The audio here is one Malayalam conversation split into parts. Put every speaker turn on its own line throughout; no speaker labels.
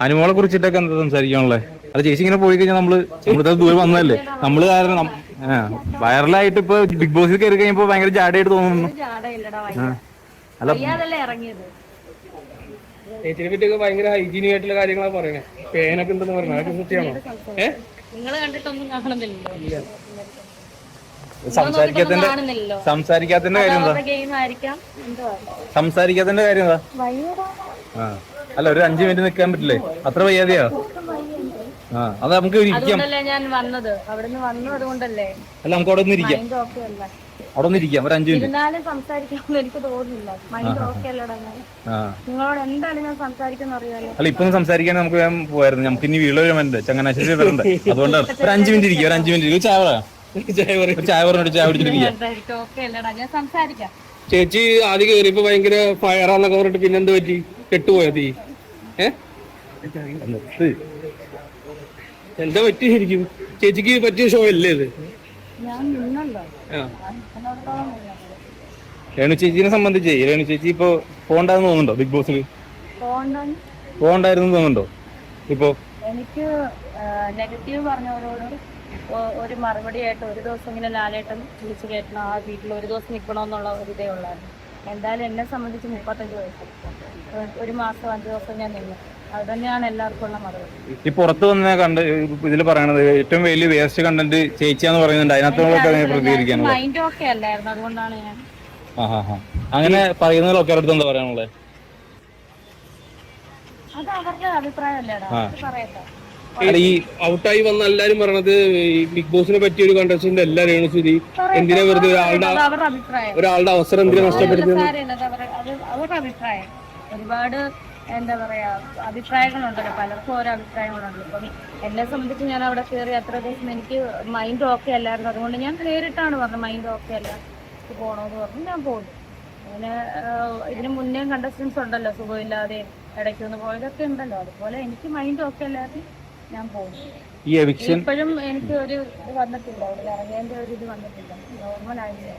അനുമോളെ കുറിച്ചിട്ടൊക്കെ എന്താ സംസാരിക്കാനുള്ളത് അത് ചേച്ചി ഇങ്ങനെ പോയി കഴിഞ്ഞാൽ നമ്മൾ ഇവിടുത്തെ ദൂരെ വന്നതല്ലേ? നമ്മൾ കാരണം വൈറലായിട്ട് ഇപ്പൊ ബിഗ് ബോസിൽ കയറി കഴിഞ്ഞപ്പോ ഭയങ്കര ജാടയായിട്ട് തോന്നുന്നു. അല്ല
വയ്യാതല്ലേ ഇറങ്ങിയത്
ചേച്ചിനെ പറ്റിയൊക്കെ ഭയങ്കര ഹൈജീനിക് ആയിട്ടുള്ള കാര്യങ്ങളാണ് പറയണേ. പേനൊക്കെ ഉണ്ടെന്ന് പറഞ്ഞു അതൊക്കെ സത്യമാണോ ഏഹ്
നിങ്ങൾ കണ്ടിട്ടൊന്നും കാണുന്നില്ലല്ലോ.
സംസാരിക്കാത്തതിന്റെ കാര്യം എന്താ? സംസാരിക്കാത്തതിന്റെ കാര്യം എന്താ? ആ. അല്ല ഒരു അഞ്ചു മിനിറ്റ് നിൽക്കാൻ പറ്റില്ലേ? അത്ര വയ്യാതെയാ? ആ അത് നമുക്ക് ഇരിക്കാം.
അതുകൊണ്ടല്ലേ ഞാൻ വന്നത്. അവിടുന്ന് വന്നു അതുകൊണ്ടല്ലേ.
അല്ല നമുക്ക് അവിടെ ഒന്ന് ഇരിക്കാം.
മൈൻഡ് ഓക്കെ അല്ല.
അവിടെ ഒന്ന് ഇരിക്കാം ഒരു അഞ്ചു മിനിറ്റ്.
ഇരുന്നാലും സംസാരിക്കാമെന്ന് എനിക്ക് തോന്നുന്നില്ല. മൈൻഡ് ഓക്കെ അല്ലടാ ഞാൻ.
ആ.
നിങ്ങളോട് ഞാൻ സംസാരിക്കുന്ന അറിയാലോ
അല്ല ഇപ്പൊ ഒന്ന് സംസാരിക്കാൻ നമുക്ക് വേഗം പോയായിരുന്നു. നമുക്ക് ഇനി വീട് വരുന്നുണ്ട് ചങ്ങനാശ്ശേരി വരണ്ട് അതുകൊണ്ടാണ്. ഒരു അഞ്ചു മിനിറ്റ് ഇരിക്കുക ഒരു അഞ്ചു മിനിറ്റ് ഒരു ചായ പറയാം
ചായ പറയും.
ഒരു ചായ പറഞ്ഞിട്ട് ചായ കുടിച്ചിട്ട് ഇരിക്കാം.
എന്തായിരിക്കും ഓക്കെ അല്ലടാ ഞാൻ സംസാരിക്കാം.
ചേച്ചി ആദ്യം കയറിയപ്പോ ഭയങ്കര ഫയറാന്നൊക്കെ പറഞ്ഞിട്ട് പിന്നെന്ത് പറ്റി? കെട്ടുപോയത് എന്താ പറ്റി ശരിക്കും? ചേച്ചിക്ക് പറ്റിയ ഷോ അല്ലേ ഇത്?
ഞാൻ നിന്നല്ലോ.
ആ.
ഞാൻ
രേണു ചേച്ചിനെ സംബന്ധിച്ച് രേണു ചേച്ചി ഇപ്പൊ പോണ്ടെന്ന് തോന്നുന്നുണ്ടോ ബിഗ് ബോസിൽ
പോണ്ടായിരുന്നു
പോകണ്ടായിരുന്നു തോന്നുന്നുണ്ടോ? ഇപ്പൊ?
എനിക്ക് നെഗറ്റീവ് പറഞ്ഞവരോട് ഒരു മറുപടി ആയിട്ട് ഒരു ദിവസം ഇങ്ങനെ ലാലേട്ടൻ വിളിച്ചു കയറ്റണം ആ വീട്ടിൽ ഒരു ദിവസം നിൽക്കണമെന്നുള്ള ഒരു ഇതേ ഉള്ളായിരുന്നു. എന്തായാലും എന്നെ സംബന്ധിച്ച് മുപ്പത്തഞ്ച് വയസ്സ്. ഒരു- മാസം അഞ്ച് ദിവസം ഞാൻ നിന്നു. അത് തന്നെയാണ് എല്ലാവർക്കും ഉള്ള മറുപടി.
ഈ പുറത്ത് വന്ന കണ്ട് ഇതിൽ പറയണത് ഏറ്റവും വലിയ വേസ്റ്റ് കണ്ടന്റ് ചേച്ചിയാന്ന് പറയുന്നുണ്ട്. അതിനകത്തോളൊക്കെ അങ്ങനെ പ്രതികരിക്കാനുള്ളത്
മൈൻഡ് ഓക്കെ അല്ലായിരുന്നു. അതുകൊണ്ടാണ് ഞാൻ
അങ്ങനെ പറയുന്നതിലൊക്കെ അടുത്ത് എന്താ പറയാനുള്ളത്
അത് അവരുടെ അഭിപ്രായമല്ലേടാ. അല്ലേടാ പറയട്ടെ.
ഈ
ഔട്ടായി വന്ന എല്ലാരും പറയണത് ബിഗ് ബോസിനെ പറ്റിയ ഒരു കണ്ടസ്റ്റന്റ് അല്ല രേണുസുതി എന്തിനാ വെറുതെ ഒരാളുടെ ഒരാളുടെ അവസരം എന്തിനാ നഷ്ടപ്പെടുത്തുന്നത്
അഭിപ്രായം. ഒരുപാട് എന്താ പറയാ അഭിപ്രായങ്ങളുണ്ടല്ലോ. പലർക്കും ഓരോ അഭിപ്രായങ്ങളുണ്ടല്ലോ. ഇപ്പം എന്നെ സംബന്ധിച്ച് ഞാൻ അവിടെ കയറി അത്ര ദിവസം എനിക്ക് മൈൻഡ് ഓക്കെ അല്ലായിരുന്നു. അതുകൊണ്ട് ഞാൻ നേരിട്ടാണ് പറഞ്ഞത് മൈൻഡ് ഓക്കെ അല്ല. പോകണമെന്ന് പറഞ്ഞു ഞാൻ പോകുന്നു അങ്ങനെ ഇതിന് മുന്നേ കണ്ടസ്റ്റൻസ് ഉണ്ടല്ലോ. സുഖമില്ലാതെ ഇടയ്ക്കൊന്ന് പോയതൊക്കെ ഉണ്ടല്ലോ. അതുപോലെ എനിക്ക് മൈൻഡ് ഓക്കെ അല്ലാതെ ഞാൻ പോകും.
ഈ എവിക്ഷൻ
ഇപ്പോഴും എനിക്ക് ഒരു ഇത് വന്നിട്ടില്ല. ഇവിടെ ഇറങ്ങേണ്ട ഒരു ഇത് വന്നിട്ടില്ല. നോർമൽ ആയില്ല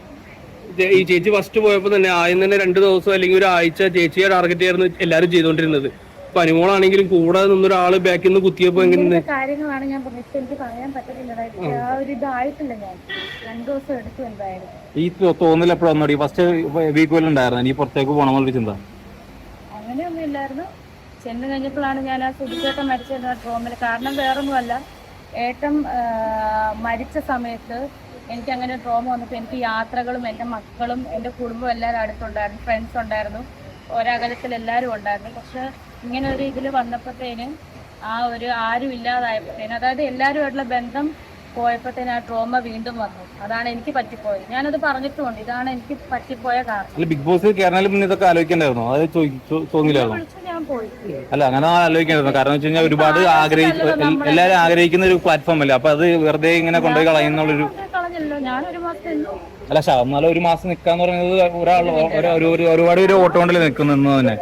ഈ ചേച്ചി ഫസ്റ്റ് പോയപ്പോ തന്നെ ആദ്യം തന്നെ രണ്ട് ദിവസം അല്ലെങ്കിൽ ഒരു ആഴ്ച ചേച്ചിയെ ടാർഗറ്റ് ആയിരുന്നു എല്ലാരും ചെയ്തോണ്ടിരുന്നത്. ഇപ്പൊ അനുമോളാണെങ്കിലും കൂടെ നിന്നൊരാൾ ബാക്കിൽ നിന്ന് കുത്തിയപ്പോ എങ്ങനെ
ഇങ്ങനത്തെ കാര്യങ്ങളാണ് ഞാൻ പറഞ്ഞത്. ഇപ്പൊ എനിക്ക് പറയാൻ പറ്റത്തില്ല. ആ. ഒരു ഇതായിട്ടില്ല ഞാൻ. രണ്ടു ദിവസം എടുത്തു എന്തായാലും.
ഈ തോ- തോന്നൽ എപ്പോഴും വന്നോടി? ഫസ്റ്റ് വീക്ക് വല്ലണ്ടായിരുന്നു ഇനി പുറത്തേക്ക് പോണമെന്നുള്ള ചിന്ത?
അങ്ങനെയൊന്നും ഇല്ലായിരുന്നു. ചെന്ന് കഴിഞ്ഞപ്പോഴാണ് ഞാൻ ആ സുധിച്ചേട്ടൻ മരിച്ചത് ഡ്രോമിൽ കാരണം വേറൊന്നുമല്ല ഏട്ടം മരിച്ച സമയത്ത് എനിക്ക് അങ്ങനെ ട്രോമ വന്നപ്പോൾ എനിക്ക് യാത്രകളും എന്റെ മക്കളും എന്റെ കുടുംബം എല്ലാവരും അടുത്തുണ്ടായിരുന്നു. ഫ്രണ്ട്സ് ഉണ്ടായിരുന്നു. ഒരകലത്തിൽ എല്ലാവരും ഉണ്ടായിരുന്നു. പക്ഷെ ഇങ്ങനെ ഒരു ഇതിൽ വന്നപ്പോഴത്തേന് ആ ഒരു ആരും ഇല്ലാതായപ്പോഴത്തേന് അതായത് എല്ലാവരുമായിട്ടുള്ള ബന്ധം പോയപ്പോഴത്തേന് ആ ട്രോമ വീണ്ടും വന്നു. അതാണ് എനിക്ക് പറ്റിപ്പോയത്. ഞാനത് പറഞ്ഞിട്ടുമുണ്ട്. ഇതാണ് എനിക്ക് പറ്റിപ്പോയ കാരണം.
ബിഗ് ബോസ് മുന്നേ ഇതൊക്കെ ആലോചിക്കണ്ടായിരുന്നു? അത് തോന്നില്ലായിരുന്നു അല്ല അങ്ങനെ ആലോചിക്കണ്ടായിരുന്നു കാരണം വെച്ച് കഴിഞ്ഞാൽ ഒരുപാട് ആഗ്രഹിച്ചു എല്ലാവരും ആഗ്രഹിക്കുന്ന ഒരു പ്ലാറ്റ്ഫോം അല്ലേ? അപ്പൊ അത് വെറുതെ ഇങ്ങനെ കൊണ്ടുപോയി കളയുന്നുള്ളൊരു അല്ല എന്നാലും ഒരു മാസം നിക്കാന്ന് പറയുന്നത് ഒരാൾ ഒരു- ഒരു- ഒരു- ഒരുപാട് പേര് ഓട്ടോ കൊണ്ടല്ലേ നിൽക്കുന്നു തന്നെ.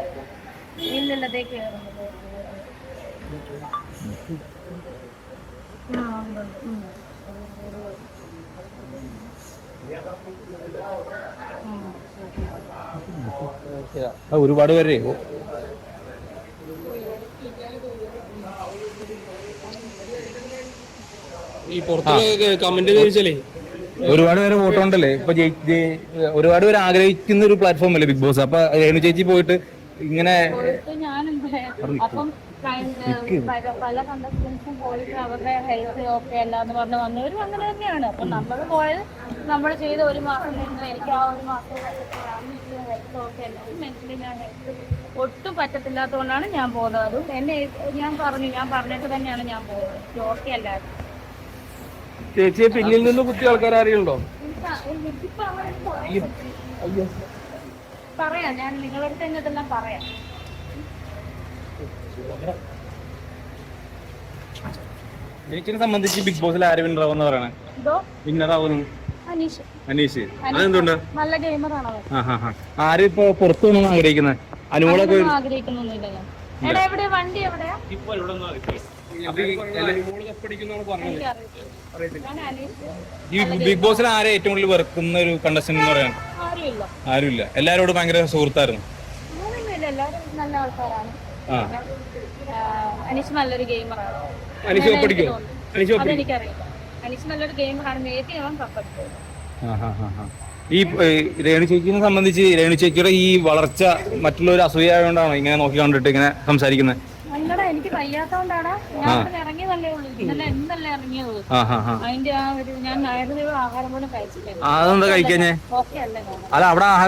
ഒരുപാട് പേരെ
ഈ പുറത്ത് കമന്റ് ചോദിച്ചാലേ
ഒരുപാട് പേര് വോട്ട് ഉണ്ടല്ലേ ഇപ്പൊ ഒരുപാട് പേര് ആഗ്രഹിക്കുന്ന ഒരു പ്ലാറ്റ്ഫോം അല്ലേ ബിഗ് ബോസ് അപ്പൊ രേണു ചേച്ചി പോയിട്ട് ഇങ്ങനെ
പല കണ്ടസ്റ്റൻസും പോയിട്ട് അവരുടെ ഹെൽത്ത് ഓക്കെ അല്ല എന്ന് പറഞ്ഞ് വന്നവരും അങ്ങനെ തന്നെയാണ്. അപ്പൊ നമ്മൾ പോയത് നമ്മൾ ചെയ്ത ഒരു മാസം നിന്ന് എനിക്ക് ആ ഒരു മാസം ഹെൽത്ത് ഓക്കെ അല്ല മെന്റലി ഞാൻ health ഒട്ടും പറ്റത്തില്ലാത്തതുകൊണ്ടാണ് ഞാൻ പോകുന്നത്. അതും എന്നെ ഞാൻ പറഞ്ഞു ഞാൻ പറഞ്ഞിട്ട് തന്നെയാണ് ഞാൻ പോകുന്നത്. ഓക്കെ അല്ലായിരുന്നു
ചേച്ചിയെ പിന്നിൽ നിന്ന് കുത്തിയ ആൾക്കാർ ആരെയുണ്ടോ
പറയാം ഞാൻ നിങ്ങളുടെ അടുത്ത് തന്നെ ഇതെല്ലാം പറയാം.
ചേച്ചിനെ സംബന്ധിച്ച് ബിഗ് ബോസിൽ ആര് വിന്നർ ആവുന്ന പറയണേ? വിന്നർ ആവുന്നു
അനീഷ്.
അതെന്തുണ്ട്?
നല്ല ഗെയിമറാണ്
ആര് ഇപ്പൊ പുറത്തു പോകണമെന്ന് ആഗ്രഹിക്കുന്നത് അനുമോളൊക്കെ
അങ്ങനെയൊന്നും ആഗ്രഹിക്കുന്നൊന്നുമില്ല ഞാൻ. എടാ എവിടെ വണ്ടി എവിടെയാ? അനീഷ്
ഈ ബിഗ് ബോസിൽ ആരെ ഏറ്റവും കൂടുതൽ വെറുക്കുന്ന ഒരു കണ്ടസ്റ്റന്റ് എന്ന് പറയാൻ?
ആരുമില്ല.
എല്ലാരോടും എല്ലാവരോടും ഭയങ്കര സുഹൃത്തായിരുന്നു.
അങ്ങനെയൊന്നുമില്ല എല്ലാവരും നല്ല ആൾക്കാരാണ്.
ആ.
അനീഷ് നല്ലൊരു ഗെയിമറാണ്.
അനീഷ് പഠിക്കോ അനീഷ് പഠിക്കും
അതെനിക്കറിയില്ല. അനീഷ് നല്ലൊരു ഗെയിമറാണ്.
ഈ രേണു ചേച്ചിനെ സംബന്ധിച്ച് രേണു ചേച്ചിയുടെ ഈ വളർച്ച മറ്റുള്ളവർ അസൂയായോണ്ടാണോ ഇങ്ങനെ നോക്കി കണ്ടിട്ട് ഇങ്ങനെ സംസാരിക്കുന്നത്?
അല്ലടാ എനിക്ക് വയ്യാത്തോണ്ടാടാ. ഞാൻ ഇറങ്ങിയതല്ലേ ഉള്ളൂ. ഇന്നലെ എന്നല്ലേ ഇറങ്ങിയത്. അതിന്റെ ആ ഒരു ഞാൻ നായർ ആഹാരം പോലും കഴിച്ചിട്ടില്ല
അതെന്താ കഴിക്കാഞ്ഞേ
അല്ലേ
അല്ല അവിടെ ആഹാരം